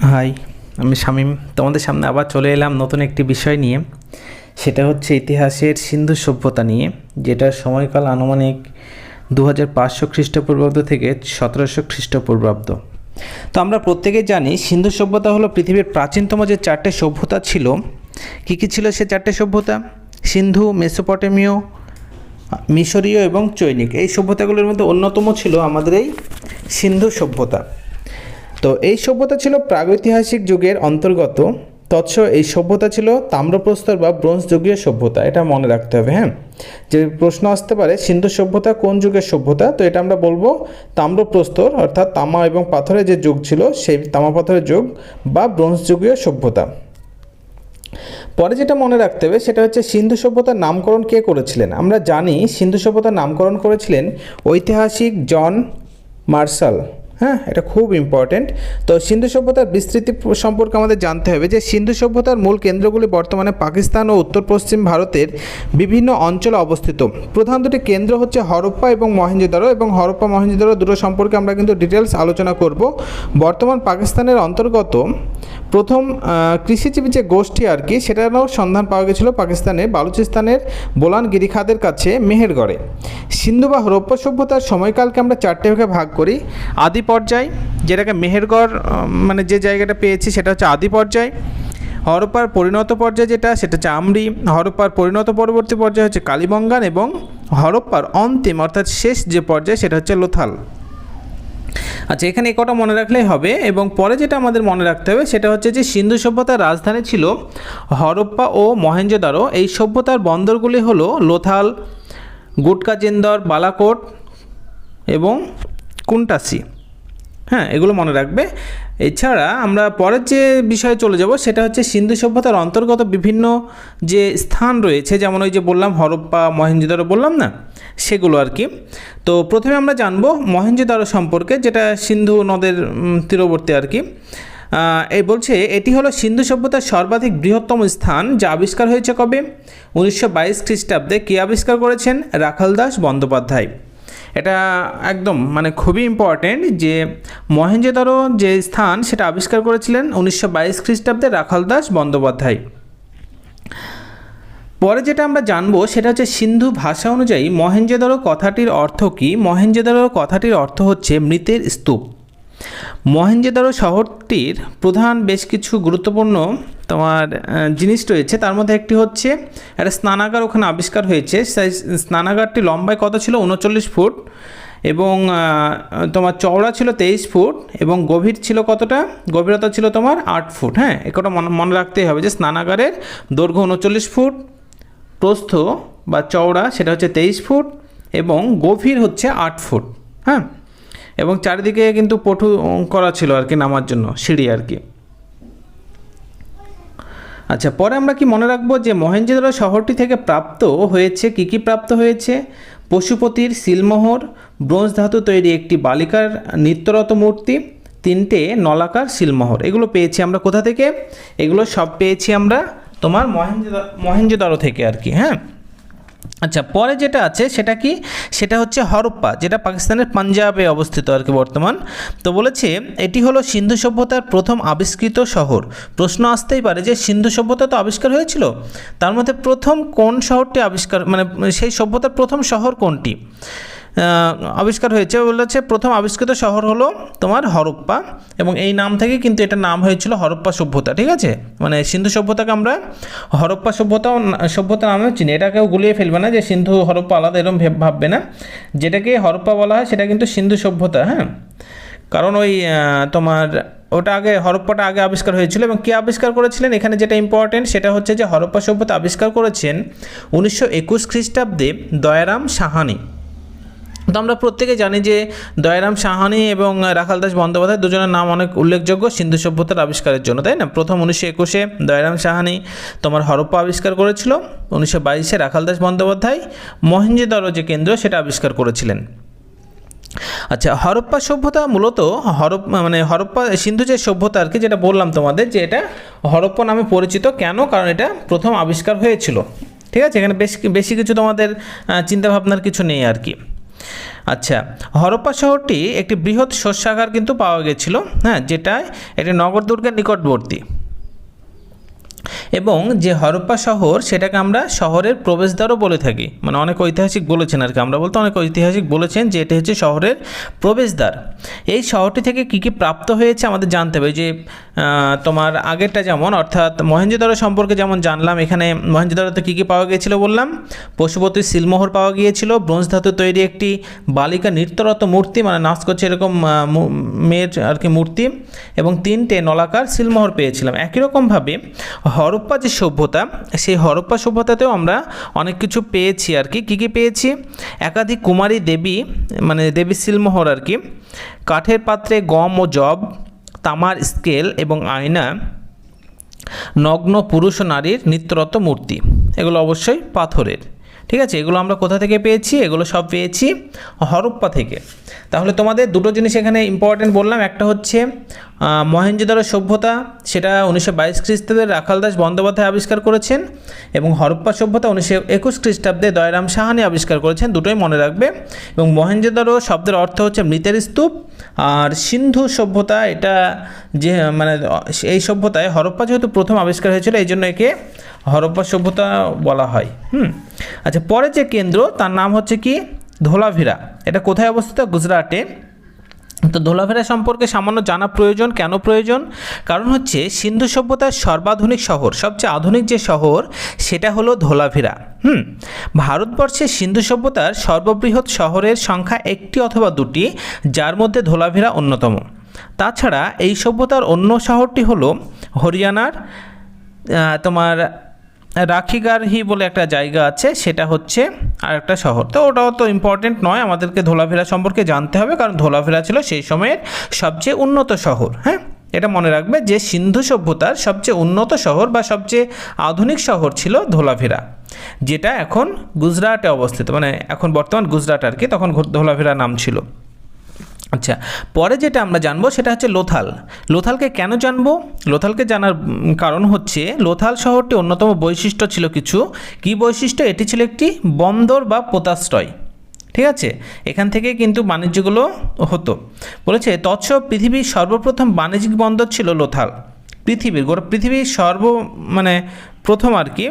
High আমি শামীম। তোমাদের সামনে আবার চলে এলাম নতুন একটি বিষয় নিয়ে। সেটা হচ্ছে ইতিহাসের সিন্ধু সভ্যতা নিয়ে, যেটার সময়কাল আনুমানিক দু হাজার পাঁচশো খ্রিস্টপূর্বাব্দ থেকে সতেরোশো খ্রিস্টপূর্বাব্দ। তো আমরা প্রত্যেকেই জানি, সিন্ধু সভ্যতা হলো পৃথিবীর প্রাচীনতম যে চারটে সভ্যতা ছিল। কী কী ছিল সে চারটে সভ্যতা? সিন্ধু, মেসোপটেমীয়, মিশরীয় এবং চৈনিক। এই সভ্যতাগুলোর মধ্যে অন্যতম ছিল আমাদের এই সিন্ধু সভ্যতা। তো এই সভ্যতা ছিল প্রাগৈতিহাসিক যুগের অন্তর্গত। তৎস এই সভ্যতা ছিল তাম্রপ্রস্তর বা ব্রোঞ্জ যুগীয় সভ্যতা, এটা মনে রাখতে হবে হ্যাঁ? যে প্রশ্ন আসতে পারে, সিন্ধু সভ্যতা কোন যুগের সভ্যতা? তো এটা আমরা বলব তাম্রপ্রস্তর, অর্থাৎ তামা এবং পাথরের যে যুগ ছিল, সেই তামা পাথরের যুগ বা ব্রোঞ্জ যুগীয় সভ্যতা। পরে যেটা মনে রাখতে হবে, সেটা হচ্ছে সিন্ধু সভ্যতার নামকরণ কে করেছিলেন? আমরা জানি সিন্ধু সভ্যতার নামকরণ করেছিলেন ঐতিহাসিক জন মার্শাল। হ্যাঁ এটা খুব ইম্পর্টেন্ট তো সিন্ধু সভ্যতার বিস্তৃতি সম্পর্কে আমাদের জানতে হবে যে সিন্ধু সভ্যতার মূল কেন্দ্রগুলি বর্তমানে পাকিস্তান ও উত্তর পশ্চিম ভারতের বিভিন্ন অঞ্চলে অবস্থিত। প্রধান দুটি কেন্দ্র হচ্ছে হরপ্পা এবং মহেঞ্জোদারো এবং হরপ্পা মহেঞ্জোদারো দুটো সম্পর্কে আমরা কিন্তু ডিটেলস আলোচনা করব। বর্তমান পাকিস্তানের অন্তর্গত প্রথম কৃষিজীবী যে গোষ্ঠী আর কি, সেটারও সন্ধান পাওয়া গেছিল পাকিস্তানের বালুচিস্তানের বোলান গিরিখাদের কাছে, মেহেরগড়ে। সিন্ধু বা হরপ্পা সভ্যতার সময়কালকে আমরা চারটে ভাগে ভাগ করি। আদি পর্যায়, যেটাকে মেহেরগড় মানে যে জায়গাটা পেয়েছি, সেটা হচ্ছে আদি পর্যায়। হরপ্পার পরিণত পর্যায় যেটা, সেটা হচ্ছে আমরি হরপ্পার পরিণত পরবর্তী পর্যায় হচ্ছে কালীবঙ্গান এবং হরপ্পার অন্তিম, অর্থাৎ শেষ যে পর্যায়, সেটা হচ্ছে লোথাল। আচ্ছা এখানে এ কটা মনে রাখলেই হবে এবং পরে যেটা আমাদের মনে রাখতে হবে সেটা হচ্ছে যে সিন্ধু সভ্যতার রাজধানী ছিল হরপ্পা ও মহেঞ্জোদারো। এই সভ্যতার বন্দরগুলি হলো লোথাল গুটকাচেন্দর বালাকোট এবং কুন্টাসি। হ্যাঁ এগুলো মনে রাখবে। এছাড়া আমরা পরের যে বিষয়ে চলে যাব, সেটা হচ্ছে সিন্ধু সভ্যতার অন্তর্গত বিভিন্ন যে স্থান রয়েছে, যেমন ওই যে বললাম, হরপ্পা, মহেঞ্জোদারো বললাম না? সেগুলো আর কি। তো প্রথমে আমরা জানব মহেঞ্জোদারো সম্পর্কে, যেটা সিন্ধু নদের তীরবর্তী আর কি। এই বলছে, এটি হলো সিন্ধু সভ্যতার সর্বাধিক বৃহত্তম স্থান, যা আবিষ্কার হয়েছে কবে? উনিশশো বাইশ খ্রিস্টাব্দে কে আবিষ্কার করেছেন? রাখাল দাস বন্দ্যোপাধ্যায়। এটা একদম মানে খুবই ইম্পর্টেন্ট যে মহেঞ্জোদারো যে স্থান সেটা আবিষ্কার করেছিলেন উনিশশো বাইশ খ্রিস্টাব্দে রাখাল দাস বন্দ্যোপাধ্যায়। পরে যেটা আমরা জানব সেটা হচ্ছে সিন্ধু ভাষা অনুযায়ী মহেঞ্জোদারো কথাটির অর্থ কী? মহেঞ্জোদারো কথাটির অর্থ হচ্ছে মৃতের স্তূপ। মহেঞ্জোদারো শহরটির প্রধান বেশ কিছু গুরুত্বপূর্ণ তোমার জিনিস রয়েছে। তার মধ্যে একটি হচ্ছে, একটা স্নানাগার ওখানে আবিষ্কার হয়েছে। সেই স্নানাগারটি লম্বায় কত ছিল? উনচল্লিশ ফুট এবং তোমার চওড়া ছিল তেইশ ফুট এবং গভীর ছিল কতটা? গভীরতা ছিল তোমার আট ফুট। হ্যাঁ একটা মনে মনে রাখতেই হবে যে স্নানাগারের দৈর্ঘ্য উনচল্লিশ ফুট, প্রস্থ বা চওড়া সেটা হচ্ছে তেইশ ফুট এবং গভীর হচ্ছে আট ফুট। হ্যাঁ এবং চারিদিকে কিন্তু পটু করা ছিল আর কি নামার জন্য, সিঁড়ি আর কি। আচ্ছা পরে আমরা কি মনে রাখব যে মহেঞ্জোদারো শহরটি থেকে প্রাপ্ত হয়েছে, কি কি প্রাপ্ত হয়েছে? পশুপতির সিলমোহর, ব্রোঞ্জ ধাতু তৈরি একটি বালিকার নিত্যরত মূর্তি, তিনটে নলাকার সিলমোহর। এগুলো পেয়েছি আমরা কোথা থেকে? এগুলো সব পেয়েছি আমরা তোমার মহেঞ্জোদারো থেকে আর কি হ্যাঁ? আচ্ছা পরে যেটা আছে সেটা কি? সেটা হচ্ছে হরপ্পা, যেটা পাকিস্তানের পাঞ্জাবে অবস্থিত আর কি বর্তমান। তো বলেছে, এটি হলো সিন্ধু সভ্যতার প্রথম আবিষ্কৃত শহর। প্রশ্ন আসতেই পারে যে সিন্ধু সভ্যতা তো আবিষ্কার হয়েছিল? তার মধ্যে প্রথম কোন শহরটি আবিষ্কার মানে সেই সভ্যতার প্রথম শহর কোনটি? আবিষ্কার হয়েছে বলেছে প্রথম আবিষ্কৃত শহর হলো তোমার হরপ্পা এবং এই নাম থেকে কিন্তু এটা নাম হয়েছিল হরপ্পা সভ্যতা, ঠিক আছে? মানে সিন্ধু সভ্যতাকে আমরা হরপ্পা সভ্যতাও না- সভ্যতা নামেও চিনি। এটা কেউ গুলিয়ে ফেলবে না যে সিন্ধু হরপ্পা আলাদা এরকম ভেব- ভাববে না। যেটাকে হরপ্পা বলা হয় সেটা কিন্তু সিন্ধু সভ্যতা হ্যাঁ? কারণ ওই তোমার ওটা আগে, হরপ্পাটা আগে আবিষ্কার হয়েছিল এবং কে আবিষ্কার করেছিলেন? এখানে যেটা ইম্পর্টেন্ট সেটা হচ্ছে যে হরপ্পা সভ্যতা আবিষ্কার করেছেন উনিশশো একুশ খ্রিস্টাব্দে দয়ারাম সাহানি। তো আমরা প্রত্যেকে জানি যে দয়ারাম সাহানি এবং রাখাল দাস বন্দ্যোপাধ্যায় দুজনের নাম অনেক উল্লেখযোগ্য সিন্ধু সভ্যতার আবিষ্কারের জন্য, তাই না? প্রথম উনিশশো একুশে দয়ারাম সাহানি তোমার হরপ্পা আবিষ্কার করেছিল, উনিশশো বাইশে রাখাল দাস বন্দ্যোপাধ্যায় মহেঞ্জোদারো যে কেন্দ্র, সেটা আবিষ্কার করেছিলেন। আচ্ছা হরপ্পা সভ্যতা মূলত হরপ মানে হরপ্পা, সিন্ধু যে সভ্যতা আর কি, যেটা বললাম তোমাদের যে এটা হরপ্পা নামে পরিচিত, কেন? কারণ এটা প্রথম আবিষ্কার হয়েছিল। ঠিক আছে? এখানে বেশ, বেশি কিছু তোমাদের চিন্তাভাবনার কিছু নেই আর কি। আচ্ছা হরপ্পা শহরটি একটি বৃহৎ শস্যাগার কিন্তু পাওয়া গেছিল হ্যাঁ যেটা একটি নগর দুর্গের নিকটবর্তী। এবং যে হরপ্পা শহর, সেটাকে আমরা শহরের প্রবেশদ্বারও বলে থাকি। মানে অনেক ঐতিহাসিক বলেছেন আর কি। আমরা বলতে অনেক ঐতিহাসিক বলেছেন যে এটি হচ্ছে শহরের প্রবেশদ্বার। এই শহরটি থেকে কী কী প্রাপ্ত হয়েছে আমাদের জানতে হবে। যে তোমার আগেরটা যেমন, অর্থাৎ মহেঞ্জোদারো সম্পর্কে যেমন জানলাম, এখানে মহেঞ্জোদারোতে কী কী পাওয়া গিয়েছিল বললাম? পশুপতির সিলমোহর পাওয়া গিয়েছিল, ব্রোঞ্জ ধাতু তৈরি একটি বালিকা নৃত্যরত মূর্তি মানে নাচ করছে এরকম মেয়ের আর কি মূর্তি, এবং তিনটে নলাকার সিলমোহর পেয়েছিলাম। একই রকমভাবে হরপ্পা যে সভ্যতা, সেই হরপ্পা সভ্যতাতেও আমরা অনেক কিছু পেয়েছি আর কি। কী কী পেয়েছি? একাধিক কুমারী দেবী মানে দেবী সিলমোহর আর কি, কাঠের পাত্রে গম ও জব তামার স্কেল এবং আয়না, নগ্ন পুরুষ ও নারীর নিত্যরত মূর্তি, এগুলো অবশ্যই পাথরের। ঠিক আছে? এগুলো আমরা কোথা থেকে পেয়েছি? এগুলো সব পেয়েছি হরপ্পা থেকে। তাহলে তোমাদের দুটো জিনিস এখানে ইম্পর্টেন্ট বললাম। একটা হচ্ছে মহেঞ্জোদারো সভ্যতা, সেটা উনিশশো বাইশ খ্রিস্টাব্দে রাখালদাস বন্দ্যোপাধ্যায় আবিষ্কার করেছেন এবং হরপ্পা সভ্যতা উনিশশো একুশ খ্রিস্টাব্দে দয়রাম সাহানি আবিষ্কার করেছেন, দুটোই মনে রাখবে। এবং মহেঞ্জোদারো শব্দের অর্থ হচ্ছে মৃতের স্তূপ। আর সিন্ধু সভ্যতা, এটা যে মানে এই সভ্যতায় হরপ্পা যেহেতু প্রথম আবিষ্কার হয়েছিল, এই জন্য একে হরপ্পা সভ্যতা বলা হয়। হুম আচ্ছা পরে যে কেন্দ্র, তার নাম হচ্ছে কি? ধোলাভিরা। এটা কোথায় অবস্থিত? গুজরাটে। তো ধোলাভেরা সম্পর্কে সামান্য জানা প্রয়োজন, কেন প্রয়োজন? কারণ হচ্ছে সিন্ধু সভ্যতার সর্বাধুনিক শহর, সবচেয়ে আধুনিক যে শহর, সেটা হলো ধোলাভেরা। হুম, ভারতবর্ষে সিন্ধু সভ্যতার সর্ববৃহৎ শহরের সংখ্যা একটি অথবা দুটি, যার মধ্যে ধোলাভেরা অন্যতম। তাছাড়া এই সভ্যতার অন্য শহরটি হলো হরিয়ানার তোমার রাখিগারহি বলে একটা জায়গা আছে, সেটা হচ্ছে আর একটা শহর। তো ওটাও তো ইম্পর্টেন্ট নয়, আমাদেরকে ধোলাফেরা সম্পর্কে জানতে হবে, কারণ ধোলাফেরা ছিল সেই সময়ের সবচেয়ে উন্নত শহর হ্যাঁ? এটা মনে রাখবে যে সিন্ধু সভ্যতার সবচেয়ে উন্নত শহর বা সবচেয়ে আধুনিক শহর ছিল ধোলাভিরা যেটা এখন গুজরাটে অবস্থিত মানে এখন বর্তমান গুজরাট আর কি, তখন ধোলাভিরা নাম ছিল। আচ্ছা পরে যেটা আমরা জানব সেটা হচ্ছে লোথাল। লোথালকে কেন জানব? লোথালকে জানার কারণ হচ্ছে, লোথাল শহরটি অন্যতম বৈশিষ্ট্য ছিল কিছু। কি বৈশিষ্ট্য? এটি ছিল একটি বন্দর বা পোতাশ্রয়। ঠিক আছে? এখান থেকে কিন্তু বাণিজ্যগুলো হতো। বলেছে তৎস পৃথিবীর সর্বপ্রথম বাণিজ্যিক বন্দর ছিল লোথাল। পৃথিবীর, গোটা পৃথিবীর সর্ব মানে প্রথম আর কি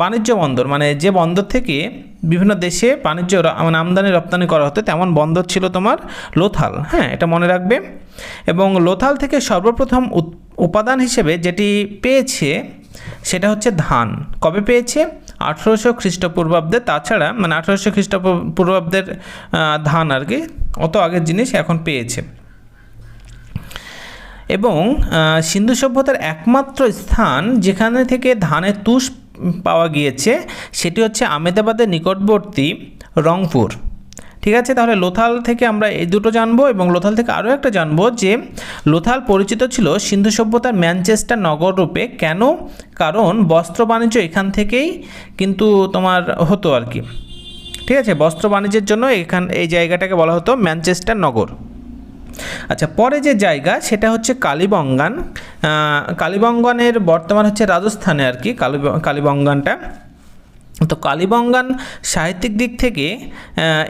বাণিজ্য বন্দর মানে যে বন্দর থেকে বিভিন্ন দেশে বাণিজ্য মানে আমদানি, রপ্তানি করা হতো, তেমন বন্দর ছিল তোমার লোথাল হ্যাঁ এটা মনে রাখবে। এবং লোথাল থেকে সর্বপ্রথম উপাদান হিসেবে যেটি পেয়েছে সেটা হচ্ছে ধান। কবে পেয়েছে? আঠেরোশো খ্রিস্টপূর্বাব্দে, তাছাড়া মানে আঠেরোশো খ্রিস্টপূর্বাব্দের ধান আর কি, অত আগের জিনিস এখন পেয়েছে। এবং সিন্ধু সভ্যতার একমাত্র স্থান যেখানে থেকে ধানের তুষ পাওয়া গিয়েছে, সেটি হচ্ছে আমেদাবাদের নিকটবর্তী রংপুর। ঠিক আছে? তাহলে লোথাল থেকে আমরা এই দুটো জানব এবং লোথাল থেকে আরও একটা জানব যে, লোথাল পরিচিত ছিল সিন্ধু সভ্যতার ম্যানচেস্টার নগর রূপে। কেন? কারণ বস্ত্র বাণিজ্য এখান থেকেই কিন্তু তোমার হতো আর কি। ঠিক আছে? বস্ত্র বাণিজ্যের জন্য এখান, এই জায়গাটাকে বলা হতো ম্যানচেস্টার নগর। আচ্ছা পরে যে জায়গা সেটা হচ্ছে কালীবঙ্গান। কালীবঙ্গনের বর্তমান হচ্ছে রাজস্থানে আর কি কালী কালীবঙ্গানটা। তো কালীবঙ্গান সাহিত্যিক দিক থেকে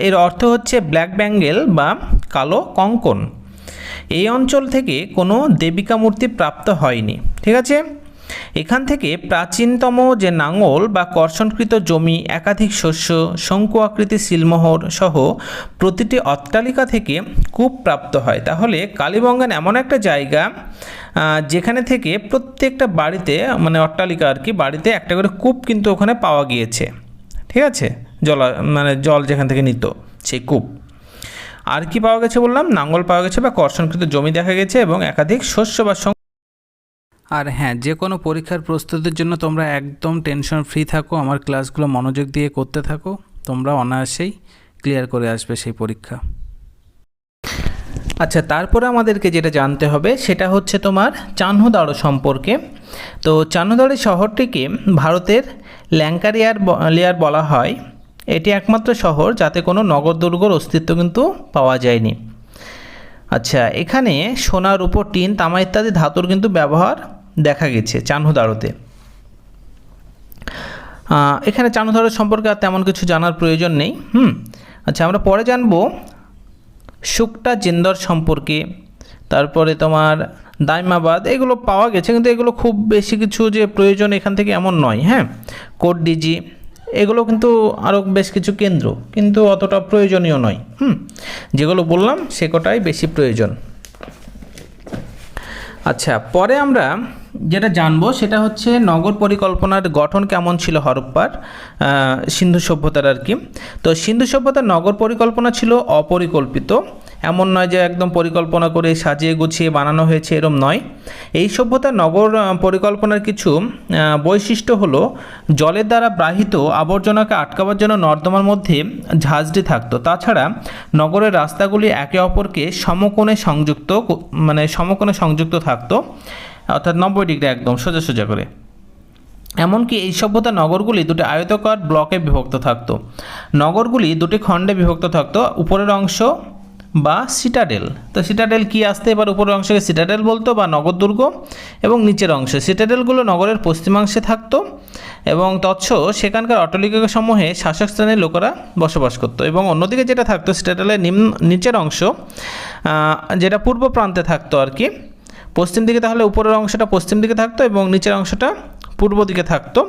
এর অর্থ হচ্ছে ব্ল্যাক ব্যাঙ্গেল বা কালো কঙ্কন। এই অঞ্চল থেকে কোনো দেবিকা মূর্তি প্রাপ্ত হয়নি, ঠিক আছে? এখান থেকে প্রাচীনতম যে নাঙল বা কর্ষণকৃত জমি, একাধিক শস্য শঙ্কু আকৃতির সিলমোহর সহ প্রতিটি অট্টালিকা থেকে কূপ প্রাপ্ত হয়। তাহলে কালীবঙ্গান এমন একটা জায়গা যেখানে থেকে প্রত্যেকটা বাড়িতে মানে অট্টালিকা আর কি, বাড়িতে একটা করে কূপ কিন্তু ওখানে পাওয়া গিয়েছে। ঠিক আছে? জল মানে জল যেখান থেকে নিত, সেই কূপ। আর কি পাওয়া গেছে বললাম? নাঙ্গল পাওয়া গেছে বা কর্ষণকৃত জমি দেখা গেছে এবং একাধিক শস্য বা আর হ্যাঁ যে কোনো পরীক্ষার প্রস্তুতির জন্য তোমরা একদম টেনশন ফ্রি থাকো, আমার ক্লাসগুলো মনোযোগ দিয়ে করতে থাকো, তোমরা অনায়াসেই ক্লিয়ার করে আসবে সেই পরীক্ষা। আচ্ছা তারপরে আমাদেরকে যেটা জানতে হবে, সেটা হচ্ছে তোমার চান্হদাড়ো সম্পর্কে। তো চান্হদাড়ি শহরটিকে ভারতের ল্যাঙ্কারিয়ার লেয়ার বলা হয়। এটি একমাত্র শহর যাতে কোনো নগর দুর্গর অস্তিত্ব কিন্তু পাওয়া যায়নি। আচ্ছা এখানে সোনার উপর টিন তামা ইত্যাদি ধাতুর কিন্তু ব্যবহার দেখা গেছে চান্হদাড়োতে আহ, এখানে চানুধারের সম্পর্কে আর তেমন কিছু জানার প্রয়োজন নেই। হুম আচ্ছা আমরা পরে জানব শুকটা জিন্দর সম্পর্কে। তারপরে তোমার দাইমাবাদ এগুলো পাওয়া গেছে কিন্তু এগুলো খুব বেশি কিছু যে প্রয়োজন এখান থেকে এমন নয় হ্যাঁ? কোট ডিজি এগুলো কিন্তু আরও বেশ কিছু কেন্দ্র, কিন্তু অতটা প্রয়োজনীয় নয়। হুম, যেগুলো বললাম সে কটাই বেশি প্রয়োজন। আচ্ছা পরে আমরা যেটা জানব সেটা হচ্ছে নগর পরিকল্পনার গঠন কেমন ছিল হরপ্পার সিন্ধু সভ্যতার আর কি। তো সিন্ধু সভ্যতার নগর পরিকল্পনা ছিল অপরিকল্পিত। এমন নয় যে একদম পরিকল্পনা করে সাজিয়ে গুছিয়ে বানানো হয়েছে এরম নয়। এই সভ্যতার নগর পরিকল্পনার কিছু বৈশিষ্ট্য হলো জলের দ্বারা ব্রাহিত আবর্জনাকে আটকাবার জন্য নর্দমার মধ্যে ঝাঁঝরি থাকতো। তাছাড়া নগরের রাস্তাগুলি একে অপরকে সমকোণে সংযুক্ত মানে সমকোণে সংযুক্ত থাকতো, অর্থাৎ নব্বই ডিগ্রি একদম সোজা সোজা করে। এমনকি এই সভ্যতা নগরগুলি দুটি আয়তকার ব্লকে বিভক্ত থাকত। নগরগুলি দুটি খণ্ডে বিভক্ত থাকত। উপরের অংশ বা সিটাডেল তো সিটাডেল কি আসতে এবার উপরের অংশকে সিটাডেল বলতো বা নগর দুর্গ এবং নিচের অংশে। সিটাডেলগুলো নগরের পশ্চিমাংশে থাকতো এবং তৎস সেখানকার অট্টালিকা সমূহে শাসক শ্রেণির লোকেরা বসবাস করতো এবং অন্যদিকে যেটা থাকতো সিটাডেলের নিম্ন, নিচের অংশ যেটা পূর্ব প্রান্তে থাকতো আর কি, পশ্চিম দিকে তাহলে উপরের অংশটা পশ্চিম দিকে থাকতো এবং নিচের অংশটা পূর্ব দিকে থাকতো।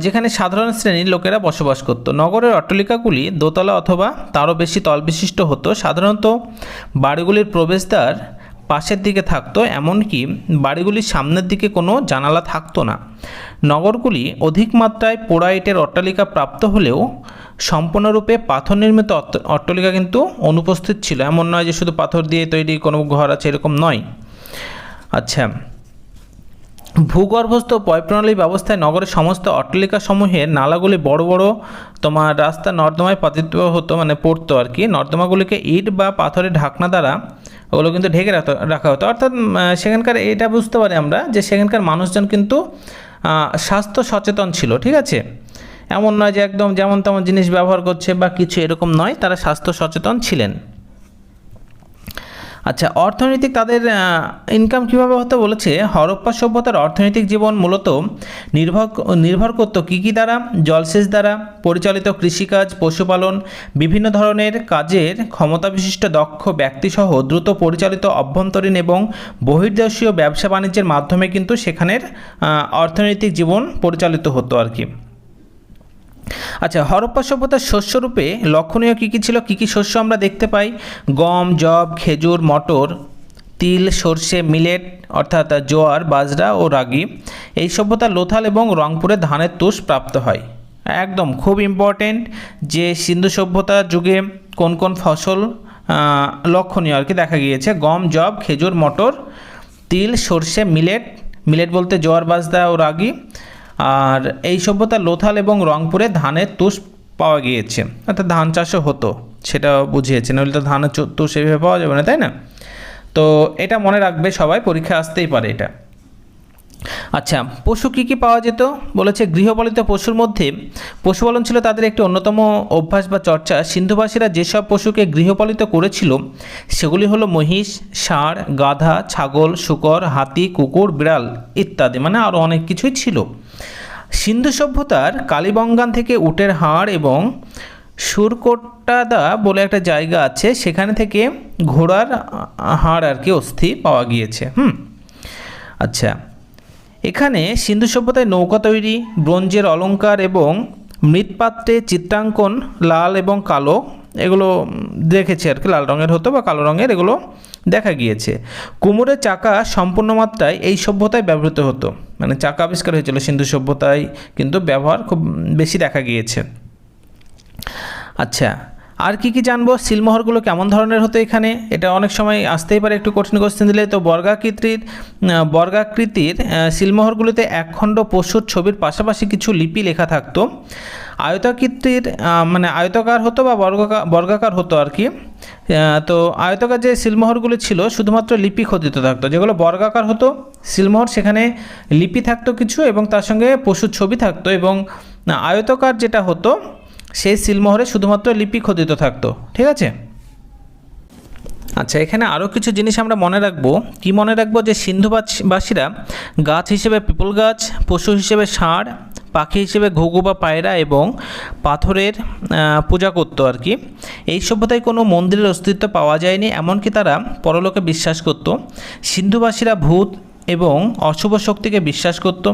যেখানে সাধারণ শ্রেণির লোকেরা বসবাস করত। নগরের অট্টালিকাগুলি দোতলা অথবা তারও বেশি তলবিশিষ্ট হতো। সাধারণত বাড়িগুলির প্রবেশদ্বার পাশের দিকে থাকতো, এমনকি বাড়িগুলির সামনের দিকে কোনো জানালা থাকতো না। নগরগুলি অধিক মাত্রায় পোড়া ইটের অট্টালিকা প্রাপ্ত হলেও সম্পূর্ণরূপে পাথর নির্মিত অট্ট- অট্টালিকা কিন্তু অনুপস্থিত ছিল। এমন নয় যে শুধু পাথর দিয়ে তৈরি কোনো ঘর আছে, এরকম নয়। আচ্ছা ভূগর্ভস্থ পয়প্রণালী ব্যবস্থায় নগরের সমস্ত অট্টালিকাসমূহের নালাগুলি বড় বড়, তোমার রাস্তা নর্দমায় পাতিত হতো মানে পড়তো আর কি। নর্দমাগুলিকে ইট বা পাথরের ঢাকনা দ্বারা ওগুলো কিন্তু ঢেকে রাখা হতো। অর্থাৎ সেখানকার এটা বুঝতে পারি আমরা যে সেখানকার মানুষজন কিন্তু স্বাস্থ্য সচেতন ছিল, ঠিক আছে? এমন নয় যে একদম যেমন তেমন জিনিস ব্যবহার করছে বা কিছু এরকম নয়, তারা স্বাস্থ্য সচেতন ছিলেন। আচ্ছা অর্থনৈতিক তাদের ইনকাম কীভাবে হতো বলেছে? হরপ্পা সভ্যতার অর্থনৈতিক জীবন মূলত নির্ভর নির্ভর করতো কী কী দ্বারা? জলসেচ দ্বারা, পরিচালিত কৃষিকাজ, পশুপালন, বিভিন্ন ধরনের কাজের ক্ষমতা বিশিষ্ট দক্ষ ব্যক্তিসহ দ্রুত পরিচালিত অভ্যন্তরীণ এবং বহির্দেশীয় ব্যবসা বাণিজ্যের মাধ্যমে কিন্তু সেখানের অর্থনৈতিক জীবন পরিচালিত হতো আর কি। আচ্ছা হরপ্পা সভ্যতার শস্যরূপে লক্ষণীয় কী কী ছিল? কী কী শস্য আমরা দেখতে পাই? গম জব খেজুর, মটর, তিল, সর্ষে, মিলেট, অর্থাৎ জোয়ার, বাজরা ও রাগি। এই সভ্যতা লোথাল এবং রংপুরে ধানের তুষ প্রাপ্ত হয়। একদম খুব ইম্পর্টেন্ট যে সিন্ধু সভ্যতার যুগে কোন কোন ফসল লক্ষণীয় আর কি দেখা গিয়েছে? গম জব খেজুর, মটর, তিল, সর্ষে, মিলেট। মিলেট বলতে জোয়ার, বাজরা ও রাগি। আর এই সভ্যতা লোথাল এবং রংপুরে ধানের তুষ পাওয়া গিয়েছে। অর্থাৎ ধান চাষও হতো, সেটা বুঝিয়েছে নইলে তো ধানের তুষ এভাবে পাওয়া যাবে না, তাই না? তো এটা মনে রাখবে সবাই, পরীক্ষা আসতেই পারে এটা। আচ্ছা পশু কী কী পাওয়া যেত? বলেছে, গৃহপালিত পশুর মধ্যে পশুপালন ছিল তাদের একটি অন্যতম অভ্যাস বা চর্চা। সিন্ধুবাসীরা যেসব পশুকে গৃহপালিত করেছিল, সেগুলি হলো মহিষ, ষাঁড়, গাধা, ছাগল, শুকর, হাতি, কুকুর, বিড়াল ইত্যাদি মানে আরও অনেক কিছুই ছিল। সিন্ধু সভ্যতার কালীবঙ্গান থেকে উটের হাড় এবং সুরকোটাদা বলে একটা জায়গা আছে, সেখানে থেকে ঘোড়ার হাড় আর কি অস্থি পাওয়া গিয়েছে। হুম আচ্ছা। এখানে সিন্ধু সভ্যতায় নৌকা তৈরি, ব্রোঞ্জের অলংকার এবং মৃৎপাত্রে চিত্রাঙ্কন, লাল এবং কালো এগুলো দেখেছি আর কি, লাল রঙের হতো বা কালো রঙের এগুলো দেখা গিয়েছে। কুমোরের চাকা সম্পূর্ণ মাত্রায় এই সভ্যতায় ব্যবহৃত হতো। মানে চাকা আবিষ্কার হয়েছিল সিন্ধু সভ্যতায়, কিন্তু ব্যবহার খুব বেশি দেখা গিয়েছে। আচ্ছা আর কি কি জানব? সিলমোহরগুলো কেমন ধরনের হতো এখানে? এটা অনেক সময় আসতেই পারে একটু কঠিন কোশ্চেন দিলে। তো বর্গাকৃতির বর্গাকৃতির সিলমোহরগুলোতে একখণ্ড পশুর ছবির পাশাপাশি কিছু লিপি লেখা থাকতো। আয়তাকৃতির মানে আয়তাকার হতো বা বর্গাকার বর্গাকার হতো আর কি। তো আয়তাকার যে সিলমোহরগুলো ছিল শুধুমাত্র লিপি খোদিত থাকতো। যেগুলো বর্গাকার হতো, সিলমোহর সেখানে লিপি থাকতো কিছু এবং তার সঙ্গে পশুর ছবি থাকতো এবং আয়তকার যেটা হতো সেই সিলমোহরে শুধুমাত্র লিপি খোদিত থাকতো, ঠিক আছে? আচ্ছা এখানে আরও কিছু জিনিস আমরা মনে রাখব। কি মনে রাখব? যে সিন্ধুবাসীরা গাছ হিসেবে পিপল গাছ, পশু হিসেবে ষাঁড়, পাখি হিসেবে ঘুঘু বা পায়রা এবং পাথরের পূজা করতো আর কি। এই সভ্যতায় কোনো মন্দিরের অস্তিত্ব পাওয়া যায়নি, এমনকি তারা পরলোকে বিশ্বাস করত। সিন্ধুবাসীরা ভূত এবং অশুভ শক্তিকে বিশ্বাস করত।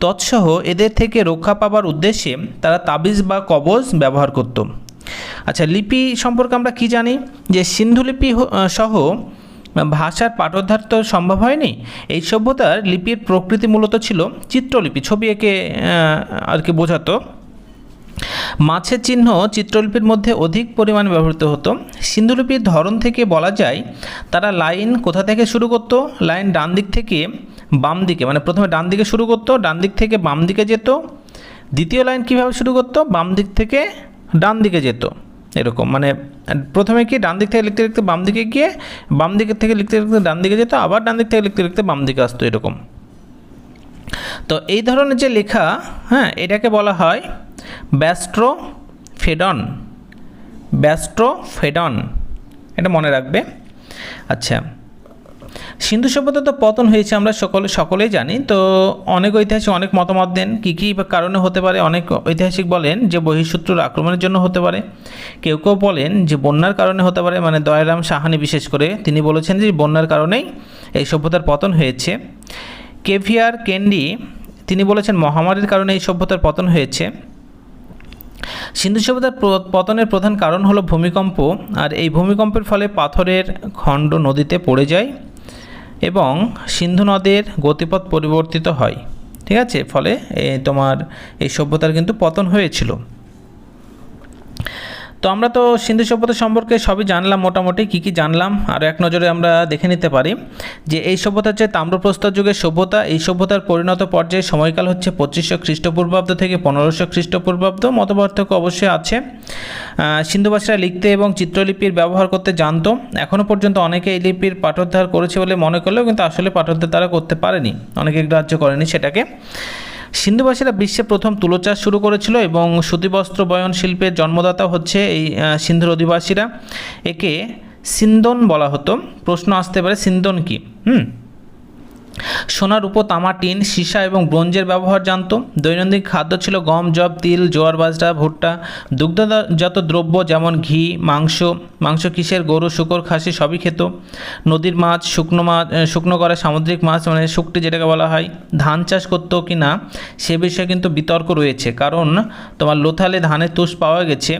তৎসহ এদের থেকে রক্ষা পাবার উদ্দেশ্যে তারা তাবিজ বা কবজ ব্যবহার করত। আচ্ছা লিপি সম্পর্কে আমরা কি জানি? যে সিন্ধু লিপি সহ ভাষার পাঠোদ্ধার তো সম্ভব হয়নি। এই সভ্যতার লিপির প্রকৃতি মূলত ছিল চিত্রলিপি, ছবি এঁকে আর কি বোঝাতো। মাছের চিহ্ন চিত্রলিপির মধ্যে অধিক পরিমাণে ব্যবহৃত হতো। সিন্ধুলিপির ধরন থেকে বলা যায়, তারা লাইন কোথা থেকে শুরু করতো? লাইন ডান দিক থেকে বাম দিকে মানে প্রথমে ডান দিকে শুরু করতো, ডান দিক থেকে বাম দিকে যেত। দ্বিতীয় লাইন কীভাবে শুরু করতো? বাম দিক থেকে ডান দিকে যেত। এরকম মানে প্রথমে কি ডান দিক থেকে লিখতে লিখতে বাম দিকে গিয়ে, বাম দিকের থেকে লিখতে লিখতে ডান দিকে যেত, আবার ডান দিক থেকে লিখতে লিখতে বাম দিকে আসতো, এরকম। তো এই ধরনের যে লেখা হ্যাঁ এটাকে বলা হয় ব্যাস্ট্রো ফেডন ব্যাস্ট্রো ফেডন এটা মনে রাখবে। আচ্ছা সিন্ধু সভ্যতা তো পতন হয়েছে, আমরা সকলে, সকলেই জানি। তো অনেক ঐতিহাসিক, অনেক মতামত দেন, কী কী কারণে হতে পারে। অনেক ঐতিহাসিক বলেন যে বহিঃশত্রুর আক্রমণের জন্য হতে পারে। কেউ কেউ বলেন যে বন্যার কারণে হতে পারে। মানে দয়ারাম সাহানি বিশেষ করে তিনি বলেছেন যে বন্যার কারণেই এই সভ্যতার পতন হয়েছে। কেভিয়ার কেন্ডি, তিনি বলেছেন, মহামারীর কারণে এই সভ্যতার পতন হয়েছে। সিন্ধু সভ্যতার পতনের প্রধান কারণ হলো ভূমিকম্প, আর এই ভূমিকম্পের ফলে পাথরের খণ্ড নদীতে পড়ে যায় এবং সিন্ধু নদের গতিপথ পরিবর্তিত হয়। ঠিক আছে? ফলে তোমার এই সভ্যতার কিন্তু পতন হয়েছিল। তো আমরা তো সিন্ধু সভ্যতা সম্পর্কে সবই জানলাম মোটামুটি, কী কী জানলাম, আর এক নজরে আমরা দেখে নিতে পারি যে এই সভ্যতা হচ্ছে তাম্রপ্রস্তর যুগের সভ্যতা। এই সভ্যতার পরিণত পর্যায়ে সময়কাল হচ্ছে পঁচিশশো খ্রিস্টপূর্বাব্দ থেকে পনেরোশো খ্রিস্টপূর্বাব্দ, মতপার্থক্য অবশ্যই আছে। সিন্ধুবাসীরা লিখতে এবং চিত্রলিপির ব্যবহার করতে জানতো। এখনও পর্যন্ত অনেকে এই লিপির পাঠোদ্ধার করেছে বলে মনে করলেও কিন্তু আসলে পাঠোদ্ধার তারা করতে পারেনি। অনেকে গ্রাহ্য করেনি সেটাকে। সিন্ধুবাসীরা বিশ্বে প্রথম তুলো চাষ শুরু করেছিল এবং সুতিবস্ত্র বয়ন শিল্পের জন্মদাতা হচ্ছে এই সিন্ধুর অধিবাসীরা। একে সিন্দন বলা হতো। প্রশ্ন আসতে পারে, সিন্দন কি? হুম? সোনার উপর তামা, টিন, সীসা এবং ব্রোঞ্জের ব্যবহার জানতো। দৈনন্দিন খাদ্য ছিল গম, জব, তিল, জোয়ার বাজরা, ভুট্টা। দুগ্ধজাত দ্রব্য যেমন ঘি, মাংস মাংস কিসের গরু, শুকর, খাসি সবই খেত। নদীর মাছ, শুকনো মাছ শুকনো করা সামুদ্রিক মাছ মানে শুকটি যেটাকে বলা হয়। ধান চাষ করতো কি না সে বিষয়ে কিন্তু বিতর্ক রয়েছে। কারণ তোমার লোথালে ধানের তুষ পাওয়া গেছে।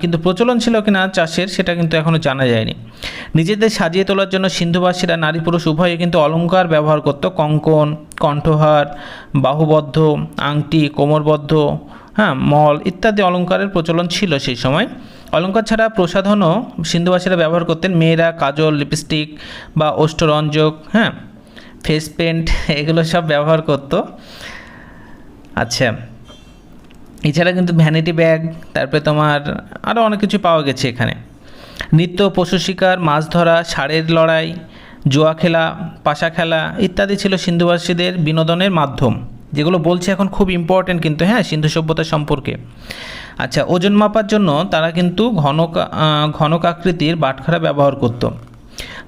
কিন্তু প্রচলন ছিল কিনা চাষের সেটা কিন্তু এখনও জানা যায়নি। নিজেদের সাজিয়ে তোলার জন্য সিন্ধুবাসীরা নারী পুরুষ উভয়ে কিন্তু অলংকার ব্যবহার করত। কঙ্কন, কণ্ঠহার, বাহুবদ্ধ, আংটি, কোমরবদ্ধ হ্যাঁ মল ইত্যাদি অলংকারের প্রচলন ছিল সেই সময়। অলংকার ছাড়া প্রসাধনও সিন্ধুবাসীরা ব্যবহার করতেন। মেয়েরা কাজল, লিপস্টিক বা ওষ্ঠরঞ্জক হ্যাঁ ফেস পেন্ট, এগুলো সব ব্যবহার করতো। আচ্ছা এছাড়া কিন্তু ভ্যানিটি ব্যাগ তারপরে তোমার আরও অনেক কিছু পাওয়া গেছে এখানে। নৃত্য পশু শিকার মাছ ধরা ষাঁড়ের লড়াই জুয়া খেলা পাশা খেলা ইত্যাদি ছিল সিন্ধুবাসীদের বিনোদনের মাধ্যম যেগুলো বলছে এখন খুব ইম্পর্টেন্ট কিন্তু হ্যাঁ সিন্ধু সভ্যতা সম্পর্কে। আচ্ছা ওজন মাপার জন্য তারা কিন্তু ঘনক আহ, ঘনক আকৃতির বাটখারা ব্যবহার করত।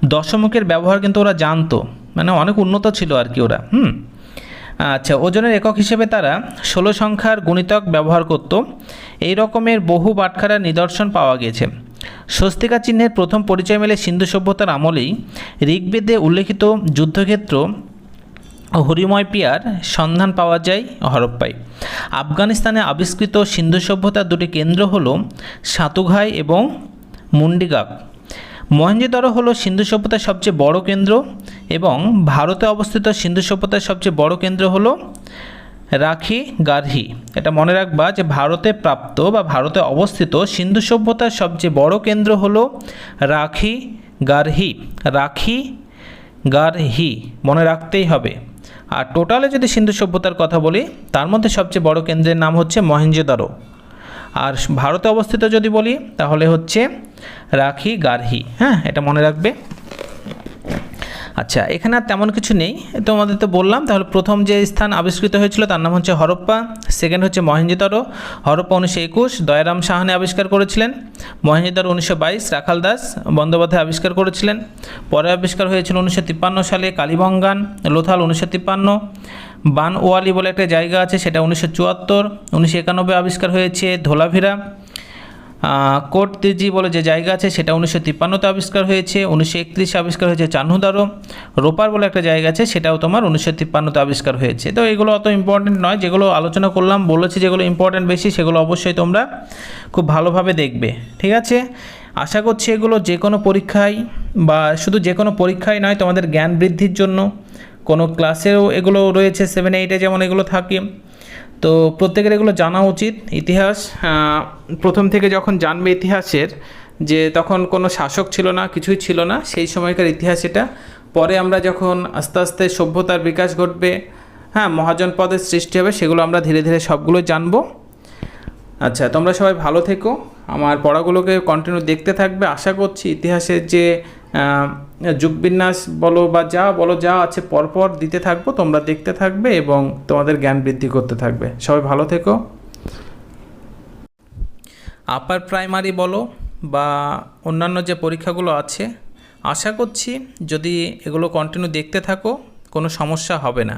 দশমুখের ব্যবহার কিন্তু ওরা জানতো মানে অনেক উন্নত ছিল আর কি ওরা হুম? আচ্ছা ওজনের একক হিসেবে তারা ষোলো সংখ্যার গুণিতক ব্যবহার করত। এই রকমের বহু বাটখারার নিদর্শন পাওয়া গেছে। স্বস্তিকা চিহ্নের প্রথম পরিচয় মেলে সিন্ধু সভ্যতার আমলেই ঋগ্বেদে উল্লেখিত যুদ্ধক্ষেত্র হরিময় পিয়ার সন্ধান পাওয়া যায় হরপ্পায়। আফগানিস্তানে আবিষ্কৃত সিন্ধু সভ্যতার দুটি কেন্দ্র হল সাতুঘাই এবং মুন্ডিগাক মহেঞ্জোদারো হলো সিন্ধু সভ্যতার সবচেয়ে বড় কেন্দ্র এবং ভারতে অবস্থিত সিন্ধু সভ্যতার সবচেয়ে বড় কেন্দ্র হলো রাখি গার্হি। এটা মনে রাখবা যে ভারতে প্রাপ্ত বা ভারতে অবস্থিত সিন্ধু সভ্যতার সবচেয়ে বড় কেন্দ্র হলো রাখি গার্হি। রাখি গার্হি মনে রাখতেই হবে। আর টোটালে যদি সিন্ধু সভ্যতার কথা বলি, তার মধ্যে সবচেয়ে বড় কেন্দ্রের নাম হচ্ছে মহেঞ্জোদারো আর ভারতে অবস্থিত যদি বলি, তাহলে হচ্ছে রাখি গার্হি হ্যাঁ এটা মনে রাখবে। আচ্ছা এখানে আর তেমন কিছু নেই, তোমাদের তো বললাম, তাহলে প্রথম যে স্থান আবিষ্কৃত হয়েছিল, তার নাম হচ্ছে হরপ্পা সেকেন্ড হচ্ছে মহেঞ্জোদারো হরপ্পা উনিশশো একুশ, দয়ারাম সাহানে আবিষ্কার করেছিলেন মহেঞ্জোদারো উনিশশো বাইশ, রাখাল দাস বন্দ্যোপাধ্যায় আবিষ্কার করেছিলেন, পরে আবিষ্কার হয়েছিল উনিশশো তিপ্পান্ন সালে কালীবঙ্গান, লোথাল উনিশশো তিপ্পান্ন বানওয়ালি বলে একটা জায়গা আছে, সেটা উনিশশো চুয়াত্তর, উনিশশো একানব্বই আবিষ্কার হয়েছে ধোলাভিরা। কোট তেজি বলে যে জায়গা আছে, সেটা উনিশশো তিপ্পান্নতে আবিষ্কার হয়েছে, উনিশশো একত্রিশে আবিষ্কার হয়েছে চান্হুদারো। রোপার বলে একটা জায়গা আছে, সেটাও তোমার উনিশশো তিপ্পান্নতে আবিষ্কার হয়েছে। তো এগুলো অত ইম্পর্টেন্ট নয়, যেগুলো আলোচনা করলাম, বলেছি যেগুলো ইম্পর্টেন্ট বেশি, সেগুলো অবশ্যই তোমরা খুব ভালোভাবে দেখবে, ঠিক আছে? আশা করছি এগুলো যে কোনো পরীক্ষায় বা শুধু যে কোনো পরীক্ষায় নয়, তোমাদের জ্ঞান বৃদ্ধির জন্য। কোনো ক্লাসেও এগুলো রয়েছে সেভেন এইটে যেমন এগুলো থাকে। তো প্রত্যেকের এগুলো জানা উচিত, ইতিহাস প্রথম থেকে যখন জানবে ইতিহাসের, যে তখন কোনো শাসক ছিল না, কিছুই ছিল না, সেই সময়কার ইতিহাস এটা। পরে আমরা যখন আস্তে আস্তে সভ্যতার বিকাশ ঘটবে হ্যাঁ মহাজন পদের সৃষ্টি হবে, সেগুলো আমরা ধীরে ধীরে সবগুলো জানব। আচ্ছা তোমরা সবাই ভালো থেকো। আমার পড়াগুলোকে কন্টিনিউ দেখতে থাকবে। আশা করছি ইতিহাসের যে যুগবিন্যাস বলো বা যা বলো, যা আছে পরপর দিতে থাকব, তোমরা দেখতে থাকবে এবং তোমাদের জ্ঞান বৃদ্ধি করতে থাকবে। সবাই ভালো থেকো। আপার প্রাইমারি বলো বা অন্যান্য যে পরীক্ষাগুলো আছে, আশা করছি যদি এগুলো কন্টিনিউ দেখতে থাকো, কোনো সমস্যা হবে না।